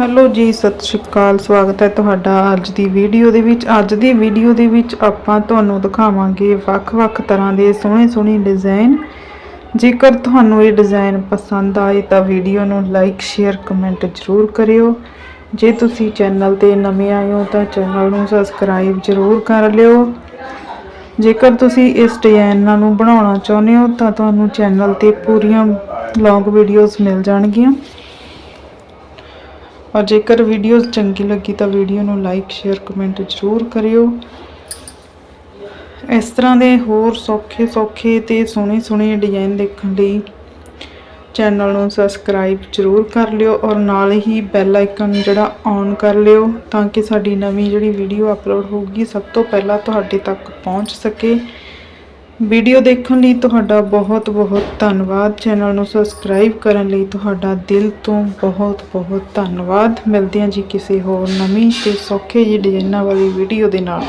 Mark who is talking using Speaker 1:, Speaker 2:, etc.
Speaker 1: Hello ਜੀ, ਸਤਿ ਸ਼੍ਰੀ ਅਕਾਲ। ਸਵਾਗਤ ਹੈ ਤੁਹਾਡਾ ਅੱਜ ਦੀ ਵੀਡੀਓ ਦੇ ਵਿੱਚ। ਅੱਜ ਦੀ ਵੀਡੀਓ ਦੇ ਵਿੱਚ ਆਪਾਂ ਤੁਹਾਨੂੰ ਦਿਖਾਵਾਂਗੇ ਵੱਖ-ਵੱਖ ਤਰ੍ਹਾਂ ਦੇ ਸੋਹਣੇ-ਸੋਹਣੇ ਡਿਜ਼ਾਈਨ ਜੇਕਰ ਤੁਹਾਨੂੰ ਇਹ ਡਿਜ਼ਾਈਨ ਪਸੰਦ ਆਏ ਤਾਂ ਵੀਡੀਓ ਨੂੰ ਲਾਈਕ ਸ਼ੇਅਰ ਕਮੈਂਟ ਜ਼ਰੂਰ ਕਰਿਓ। ਜੇ ਤੁਸੀਂ ਚੈਨਲ ਤੇ ਨਵੇਂ ਆਏ ਹੋ ਤਾਂ ਚੈਨਲ ਨੂੰ ਸਬਸਕ੍ਰਾਈਬ ਜ਼ਰੂਰ ਕਰ ਲਿਓ। ਜੇਕਰ ਤੁਸੀਂ ਇਸ ਡਿਜ਼ਾਈਨਾਂ ਨੂੰ ਬਣਾਉਣਾ ਚਾਹੁੰਦੇ ਹੋ ਤਾਂ ਤੁਹਾਨੂੰ ਚੈਨਲ ਤੇ ਪੂਰੀਆਂ ਲੌਂਗ ਵੀਡੀਓਜ਼ ਮਿਲ ਜਾਣਗੀਆਂ। ਔਰ ਜੇਕਰ ਵੀਡੀਓ ਚੰਗੀ ਲੱਗੀ ਤਾਂ ਵੀਡੀਓ ਨੂੰ ਲਾਈਕ ਸ਼ੇਅਰ ਕਮੈਂਟ ਜ਼ਰੂਰ ਕਰਿਓ। ਇਸ ਤਰ੍ਹਾਂ ਦੇ ਹੋਰ ਸੌਖੇ ਸੌਖੇ ਤੇ ਸੋਹਣੇ ਸੋਹਣੇ ਡਿਜ਼ਾਈਨ ਦੇਖਣ ਲਈ ਚੈਨਲ ਨੂੰ ਸਬਸਕ੍ਰਾਈਬ ਜ਼ਰੂਰ ਕਰ ਲਿਓ ਔਰ ਨਾਲ ਹੀ ਬੈਲ ਆਈਕਨ ਜਿਹੜਾ ਔਨ ਕਰ ਲਿਓ ਤਾਂ ਕਿ ਸਾਡੀ ਨਵੀਂ ਜਿਹੜੀ ਵੀਡੀਓ ਅਪਲੋਡ ਹੋਊਗੀ, ਸਭ ਤੋਂ ਪਹਿਲਾਂ ਤੁਹਾਡੇ ਤੱਕ ਪਹੁੰਚ ਸਕੇ। ਵੀਡੀਓ ਦੇਖਣ ਲਈ ਤੁਹਾਡਾ ਬਹੁਤ ਬਹੁਤ ਧੰਨਵਾਦ। ਚੈਨਲ ਨੂੰ ਸਬਸਕ੍ਰਾਈਬ ਕਰਨ ਲਈ ਤੁਹਾਡਾ ਦਿਲ ਤੋਂ ਬਹੁਤ ਬਹੁਤ ਧੰਨਵਾਦ। ਮਿਲਦੇ ਹਾਂ ਜੀ ਕਿਸੇ ਹੋਰ ਨਵੀਂ ਤੇ ਸੌਖੇ ਜਿਹੀ ਡਿਜ਼ਾਈਨਾਂ ਵਾਲੀ ਵੀਡੀਓ ਦੇ ਨਾਲ।